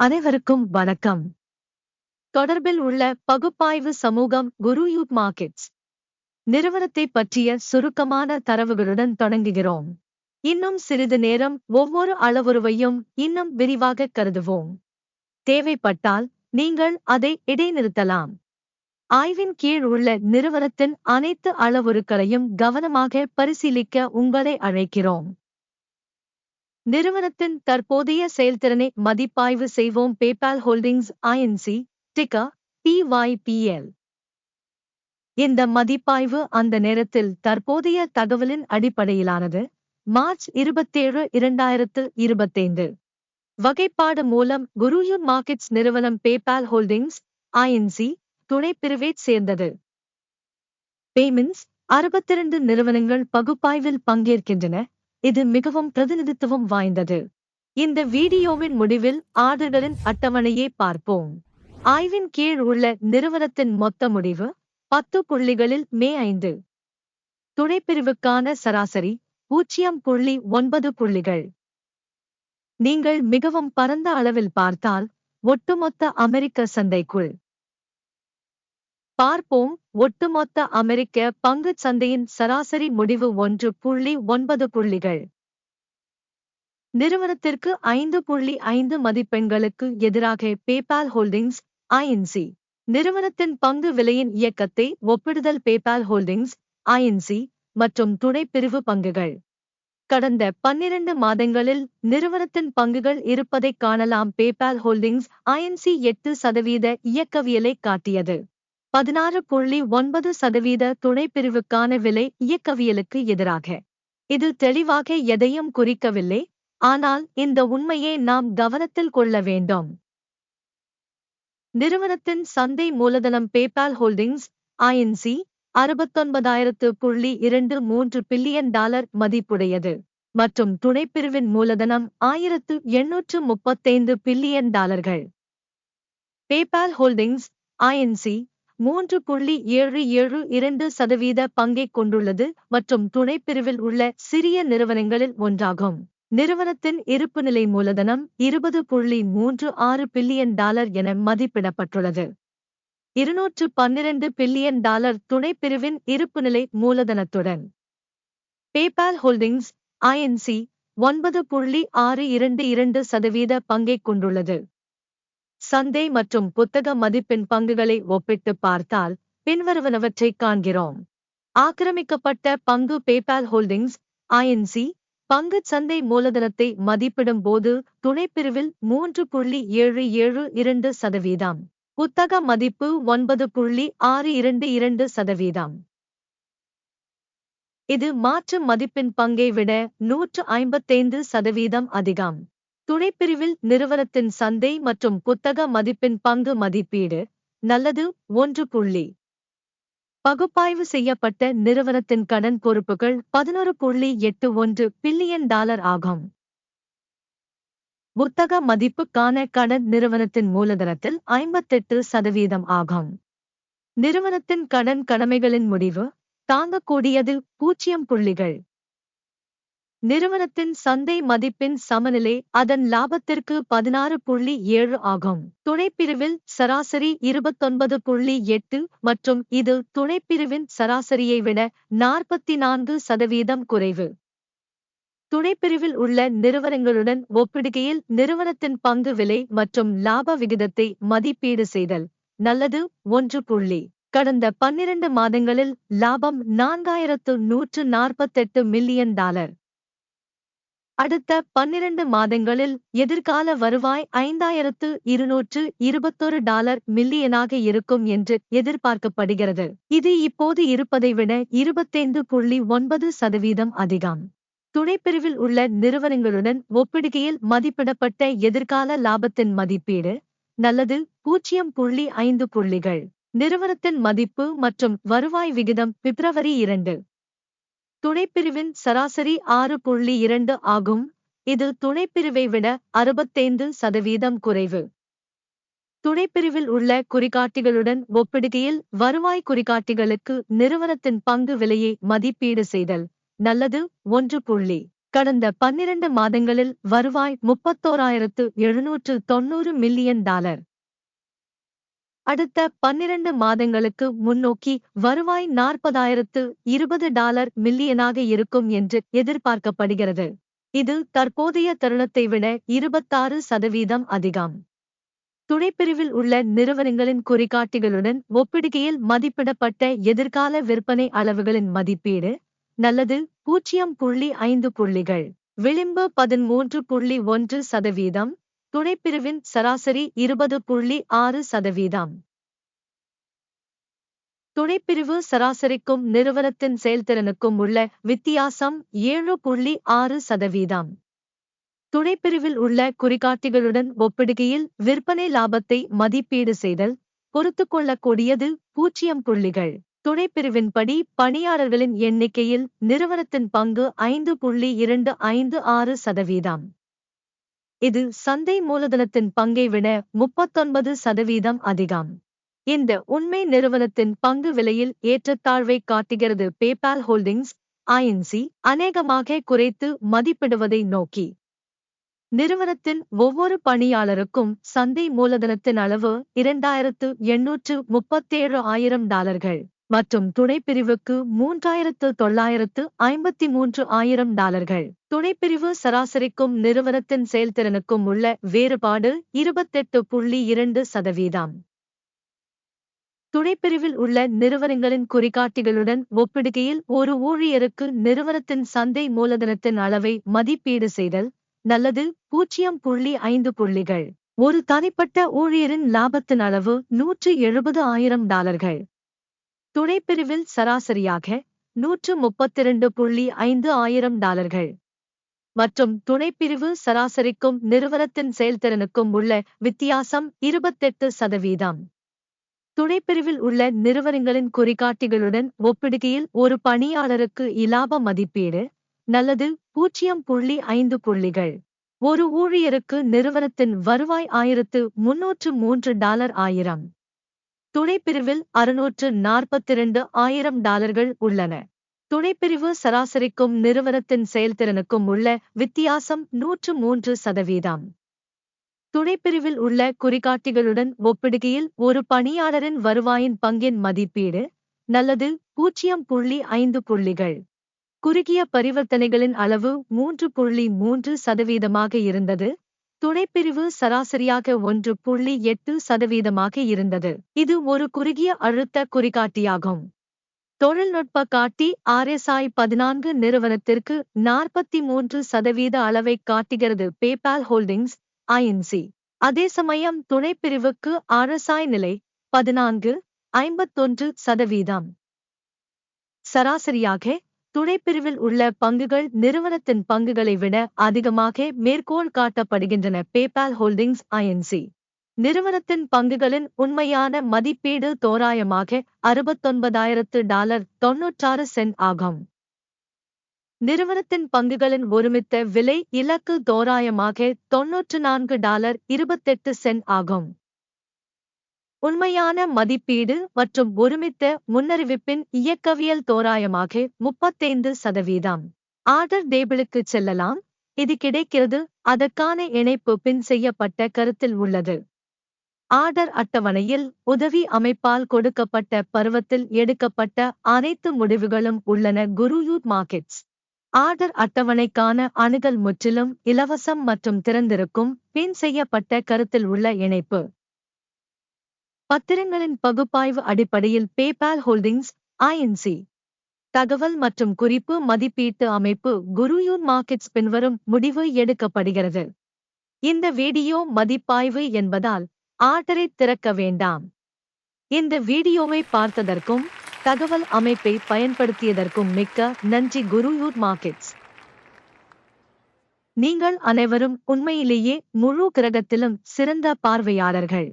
அனைவருக்கும் வணக்கம். தொடர்பில் உள்ள பகுப்பாய்வு சமூகம் குரு யூத் மார்க்கெட்ஸ் நிறுவனத்தை பற்றிய சுருக்கமான தரவுகளுடன் தொடங்குகிறோம். இன்னும் சிறிது நேரம் ஒவ்வொரு அளவுருவையும் இன்னும் விரிவாக கருதுவோம். தேவைப்பட்டால் நீங்கள் அதை இடைநிறுத்தலாம். ஆய்வின் கீழ் உள்ள நிறுவனத்தின் அனைத்து அளவுருக்களையும் கவனமாக பரிசீலிக்க உங்களை அழைக்கிறோம். நிறுவனத்தின் தற்போதைய செயல்திறனை மதிப்பாய்வு செய்வோம் பேபால் ஹோல்டிங்ஸ் ஐஎன்சி டிகா பிஒய்பிஎல் இந்த மதிப்பாய்வு அந்த நேரத்தில் தற்போதைய தகவலின் அடிப்படையிலானது. மார்ச் இருபத்தேழு இரண்டாயிரத்து இருபத்தைந்து. வகைப்பாடு மூலம் குருயூர் மார்க்கெட்ஸ் நிறுவனம் பேபால் ஹோல்டிங்ஸ் ஐஎன்சி துணைப்பிரிவைச் சேர்ந்தது. பேமெண்ட்ஸ் அறுபத்திரண்டு நிறுவனங்கள் பகுப்பாய்வில் பங்கேற்கின்றன. இது மிகவும் பிரதிநிதித்துவம் வாய்ந்தது. இந்த வீடியோவின் முடிவில் ஆர்டர்களின் அட்டவணையை பார்ப்போம். ஆய்வின் கீழ் உள்ள நிறுவனத்தின் மொத்த முடிவு பத்து புள்ளிகளில் மே ஐந்து. துணைப்பிரிவுக்கான சராசரி பூஜ்ஜியம் புள்ளி ஒன்பது புள்ளிகள். நீங்கள் மிகவும் பரந்த அளவில் பார்த்தால் ஒட்டுமொத்த அமெரிக்க சந்தைக்குள் பார்ப்போம். ஒட்டுமொத்த அமெரிக்க பங்குச் சந்தையின் சராசரி முடிவு ஒன்று புள்ளி ஒன்பது புள்ளிகள். நிறுவனத்திற்கு ஐந்து புள்ளி ஐந்து மதிப்பெண்களுக்கு எதிராக பேபால் ஹோல்டிங்ஸ் ஐஎன்சி நிறுவனத்தின் பங்கு விலையின் இயக்கத்தை ஒப்பிடுதல் பேபால் ஹோல்டிங்ஸ் ஐஎன்சி மற்றும் துணை பிரிவு பங்குகள். கடந்த பன்னிரண்டு மாதங்களில் நிறுவனத்தின் பங்குகள் இருப்பதைக் காணலாம். பேபால் ஹோல்டிங்ஸ் ஐஎன்சி எட்டு சதவீத இயக்கவியலை காட்டியது. பதினாறு புள்ளி ஒன்பது சதவீத துணைப்பிரிவுக்கான விலை இயக்கவியலுக்கு எதிராக. இது தெளிவாக எதையும் குறிக்கவில்லை. ஆனால் இந்த உண்மையை நாம் கவனத்தில் கொள்ள வேண்டும். நிறுவனத்தின் சந்தை மூலதனம் பேபால் ஹோல்டிங்ஸ் ஐஎன்சி அறுபத்தொன்பதாயிரத்து புள்ளி இரண்டு மூன்று பில்லியன் டாலர் மதிப்புடையது. மற்றும் துணைப்பிரிவின் மூலதனம் ஆயிரத்து எண்ணூற்று முப்பத்தைந்து பில்லியன் டாலர்கள். பேபால் ஹோல்டிங்ஸ் ஐஎன்சி மூன்று புள்ளி ஏழு ஏழு இரண்டு சதவீத பங்கை கொண்டுள்ளது மற்றும் துணை பிரிவில் உள்ள சிறிய நிறுவனங்களில் ஒன்றாகும். நிறுவனத்தின் இருப்புநிலை மூலதனம் இருபது புள்ளி மூன்று ஆறு பில்லியன் டாலர் என மதிப்பிடப்பட்டுள்ளது. இருநூற்று பன்னிரண்டு பில்லியன் டாலர் துணைப்பிரிவின் இருப்புநிலை மூலதனத்துடன். பேபால் ஹோல்டிங்ஸ் ஐஎன்சி ஒன்பது புள்ளி ஆறு இரண்டு இரண்டு சதவீத பங்கைக் கொண்டுள்ளது. சந்தை மற்றும் புத்தக மதிப்பின் பங்குகளை ஒப்பிட்டு பார்த்தால் பின்வருவனவற்றைக் காண்கிறோம். ஆக்கிரமிக்கப்பட்ட பங்கு பேபால் ஹோல்டிங்ஸ் ஐஎன்சி பங்குச் சந்தை மூலதனத்தை மதிப்பிடும் போது துணைப்பிரிவில் மூன்று புள்ளி ஏழு ஏழு இரண்டு சதவீதம் புத்தக மதிப்பு ஒன்பது புள்ளி ஆறு இரண்டு இரண்டு சதவீதம். இது மாற்று மதிப்பின் பங்கை விட நூற்று ஐம்பத்தைந்து சதவீதம் அதிகம். துணைப்பிரிவில் நிறுவனத்தின் சந்தை மற்றும் புத்தக மதிப்பின் பங்கு மதிப்பீடு. நல்லது ஒன்று புள்ளி. பகுப்பாய்வு செய்யப்பட்ட நிறுவனத்தின் கடன் பொறுப்புகள் பதினொரு புள்ளி எட்டு ஒன்று பில்லியன் டாலர் ஆகும். புத்தக மதிப்புக்கான கடன் நிறுவனத்தின் மூலதனத்தில் ஐம்பத்தெட்டு சதவீதம் ஆகும். நிறுவனத்தின் கடன் கடமைகளின் முடிவு தாங்கக்கூடியது பூஜ்ஜியம் புள்ளிகள். நிறுவனத்தின் சந்தை மதிப்பின் சமநிலை அதன் லாபத்திற்கு பதினாறு புள்ளி ஏழு ஆகும். துணைப்பிரிவில் சராசரி இருபத்தொன்பது புள்ளி எட்டு மற்றும் இது துணைப்பிரிவின் சராசரியை விட நாற்பத்தி நான்கு சதவீதம் குறைவு. துணைப்பிரிவில் உள்ள நிறுவனங்களுடன் ஒப்பிடுகையில் நிறுவனத்தின் பங்கு விலை மற்றும் லாப விகிதத்தை மதிப்பீடு செய்தல் நல்லது ஒன்று புள்ளி. கடந்த பன்னிரண்டு மாதங்களில் லாபம் நான்காயிரத்து நூற்று நாற்பத்தெட்டு மில்லியன் டாலர். அடுத்த பன்னிரண்டு மாதங்களில் எதிர்கால வருவாய் ஐந்தாயிரத்து இருநூற்று இருபத்தொரு டாலர் மில்லியனாக இருக்கும் என்று எதிர்பார்க்கப்படுகிறது. இது இப்போது இருப்பதை விட இருபத்தைந்து புள்ளி ஒன்பது சதவீதம் அதிகம். துணைப்பிரிவில் உள்ள நிறுவனங்களுடன் ஒப்பிடுகையில் மதிப்பிடப்பட்ட எதிர்கால லாபத்தின் மதிப்பீடு நல்லது பூஜ்ஜியம் புள்ளி ஐந்து புள்ளிகள். நிறுவனத்தின் மதிப்பு மற்றும் வருவாய் விகிதம் பிப்ரவரி இரண்டு. துணைப்பிரிவின் சராசரி ஆறு புள்ளி இரண்டு ஆகும். இது துணைப்பிரிவை விட அறுபத்தைந்து சதவீதம் குறைவு. துணைப்பிரிவில் உள்ள குறிகாட்டிகளுடன் ஒப்பிடுகையில் வருவாய் குறிகாட்டிகளுக்கு நிறுவனத்தின் பங்கு விலையை மதிப்பீடு செய்தல் நல்லது. ஒன்று புள்ளி. கடந்த பன்னிரண்டு மாதங்களில் வருவாய் முப்பத்தோராயிரத்து எழுநூற்று தொன்னூறு மில்லியன் டாலர். அடுத்த பன்னிரண்டு மாதங்களுக்கு முன்னோக்கி வருவாய் நாற்பதாயிரத்து இருபது டாலர் மில்லியனாக இருக்கும் என்று எதிர்பார்க்கப்படுகிறது. இது தற்போதைய தருணத்தை விட இருபத்தாறு சதவீதம் அதிகம். துணைப்பிரிவில் உள்ள நிறுவனங்களின் குறிகாட்டிகளுடன் ஒப்பிடுகையில் மதிப்பிடப்பட்ட எதிர்கால விற்பனை அளவுகளின் மதிப்பீடு நல்லது பூஜ்ஜியம் புள்ளி ஐந்து புள்ளிகள் விளிம்பு பதிமூன்று புள்ளி ஒன்று சதவீதம் துணைப்பிரிவின் சராசரி இருபது புள்ளி ஆறு சதவீதம். துணைப்பிரிவு சராசரிக்கும் நிறுவனத்தின் செயல்திறனுக்கும் உள்ள வித்தியாசம் ஏழு புள்ளி ஆறு சதவீதம். துணைப்பிரிவில் உள்ள குறிகாட்டிகளுடன் ஒப்பிடுகையில் விற்பனை லாபத்தை மதிப்பீடு செய்தல் பொறுத்துக்கொள்ளக்கூடியது பூஜ்ஜியம் புள்ளிகள். துணைப்பிரிவின்படி பணியாளர்களின் எண்ணிக்கையில் நிறுவனத்தின் பங்கு ஐந்து புள்ளி இரண்டு ஐந்து ஆறு சதவீதம். இது சந்தை மூலதனத்தின் பங்கை விட முப்பத்தொன்பது சதவீதம் அதிகம். இந்த உண்மை நிறுவனத்தின் பங்கு விலையில் ஏற்றத்தாழ்வை காட்டுகிறது பேபால் ஹோல்டிங்ஸ் ஐஎன்சி அநேகமாக குறைத்து மதிப்பிடுவதை நோக்கி. நிறுவனத்தின் ஒவ்வொரு பணியாளருக்கும் சந்தை மூலதனத்தின் அளவு இரண்டாயிரத்து எண்ணூற்று முப்பத்தேழு ஆயிரம் டாலர்கள். மற்றும் துணைப்பிரிவுக்கு மூன்றாயிரத்து தொள்ளாயிரத்து ஐம்பத்தி மூன்று ஆயிரம் டாலர்கள். துணைப்பிரிவு சராசரிக்கும் நிறுவனத்தின் செயல்திறனுக்கும் உள்ள வேறுபாடு இருபத்தெட்டு புள்ளி இரண்டு சதவீதம். துணைப்பிரிவில் உள்ள நிறுவனங்களின் குறிகாட்டிகளுடன் ஒப்பிடுகையில் ஒரு ஊழியருக்கு நிறுவனத்தின் சந்தை மூலதனத்தின் அளவை மதிப்பீடு செய்தல் நல்லது பூஜ்ஜியம் புள்ளி ஐந்து புள்ளிகள். ஒரு தனிப்பட்ட ஊழியரின் லாபத்தின் அளவு நூற்று எழுபது ஆயிரம் டாலர்கள். துணைப்பிரிவில் சராசரியாக நூற்று முப்பத்திரண்டு புள்ளி ஐந்து ஆயிரம் டாலர்கள். மற்றும் துணைப்பிரிவு சராசரிக்கும் நிறுவனத்தின் செயல்திறனுக்கும் உள்ள வித்தியாசம் இருபத்தெட்டு சதவீதம். துணைப்பிரிவில் உள்ள நிறுவனங்களின் குறிகாட்டிகளுடன் ஒப்பிடுகையில் ஒரு பணியாளருக்கு இலாப மதிப்பீடு நல்லது பூஜ்ஜியம் புள்ளி ஐந்து புள்ளிகள். ஒரு ஊழியருக்கு நிறுவனத்தின் வருவாய் ஆயிரத்து முன்னூற்று மூன்று டாலர் ஆயிரம். துணைப்பிரிவில் அறுநூற்று நாற்பத்திரண்டு ஆயிரம் டாலர்கள் உள்ளன. துணைப்பிரிவு சராசரிக்கும் நிறுவனத்தின் செயல்திறனுக்கும் உள்ள வித்தியாசம் நூற்று மூன்று சதவீதம். துணைப்பிரிவில் உள்ள குறிகாட்டிகளுடன் ஒப்பிடுகையில் ஒரு பணியாளரின் வருவாயின் பங்கின் மதிப்பீடு நல்லது பூஜ்ஜியம் புள்ளி ஐந்து புள்ளிகள். குறுகிய பரிவர்த்தனைகளின் அளவு மூன்று புள்ளி மூன்று சதவீதமாக இருந்தது. துணைப்பிரிவு சராசரியாக ஒன்று புள்ளி எட்டு சதவீதமாக இருந்தது. இது ஒரு குறுகிய அழுத்த குறிகாட்டியாகும். தொழில்நுட்ப காட்டி ஆர்எஸ்ஐ பதினான்கு நிறுவனத்திற்கு நாற்பத்தி மூன்று சதவீத அளவை காட்டுகிறது பேபால் ஹோல்டிங்ஸ் ஐஎன்சி. அதே சமயம் துணைப்பிரிவுக்கு ஆர்எஸ்ஐ நிலை பதினான்கு ஐம்பத்தொன்று சதவீதம். சராசரியாக துணைப்பிரிவில் உள்ள பங்குகள் நிறுவனத்தின் பங்குகளை விட அதிகமாக மேற்கோள் காட்டப்படுகின்றன. பேபால் ஹோல்டிங்ஸ் ஐஎன்சி நிறுவனத்தின் பங்குகளின் உண்மையான மதிப்பீடு தோராயமாக அறுபத்தொன்பதாயிரத்து டாலர் தொன்னூற்றாறு சென்ட் ஆகும். நிறுவனத்தின் பங்குகளின் ஒருமித்த விலை இலக்கு தோராயமாக தொன்னூற்று நான்கு டாலர் இருபத்தெட்டு சென்ட் ஆகும். உண்மையான மதிப்பீடு மற்றும் ஒருமித்த முன்னறிவிப்பின் இயக்கவியல் தோராயமாக முப்பத்தைந்து சதவீதம். ஆர்டர் டேபிளுக்கு செல்லலாம். இது கிடைக்கிறது. அதற்கான இணைப்பு பின் செய்யப்பட்ட கருத்தில் உள்ளது. ஆர்டர் அட்டவணையில் உதவி அமைப்பால் கொடுக்கப்பட்ட பருவத்தில் எடுக்கப்பட்ட அனைத்து முடிவுகளும் உள்ளன. குருயூத் மார்க்கெட்ஸ். ஆர்டர் அட்டவணைக்கான அணுகல் முற்றிலும் இலவசம் மற்றும் திறந்திருக்கும் பின் செய்யப்பட்ட கருத்தில் உள்ள இணைப்பு. பத்திரங்களின் பகுப்பாய்வு அடிப்படையில் பேபால் ஹோல்டிங்ஸ் ஐஎன்சி தகவல் மற்றும் குறிப்பு மதிப்பீட்டு அமைப்பு குருயூன் மார்க்கெட்ஸ் பின்வரும் முடிவு எடுக்கப்படுகிறது. இந்த வீடியோ மதிப்பாய்வு என்பதால் ஆர்டரை திறக்க வேண்டாம். இந்த வீடியோவை பார்த்ததற்கும் தகவல் அமைப்பை பயன்படுத்தியதற்கும் மிக்க நன்றி குருயூர் மார்க்கெட்ஸ். நீங்கள் அனைவரும் உண்மையிலேயே முழு கிரகத்திலும் சிறந்த பார்வையாளர்கள்.